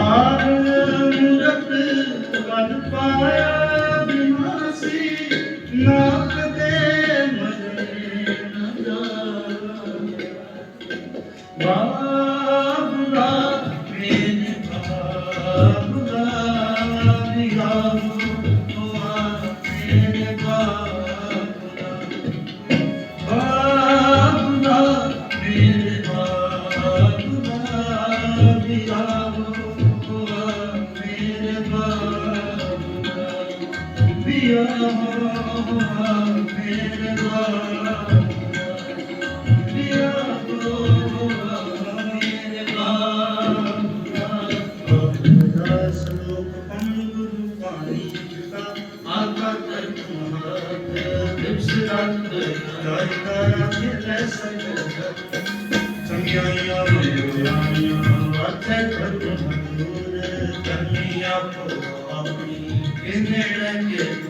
ਆਗਨ ਮੂਰਤ ਵਨ ਪਾਇਆ ਬਿਨਾਸੀ ਨਾਥ ਦੇ ਮਨ ਨਾ ਜਾ Yeah.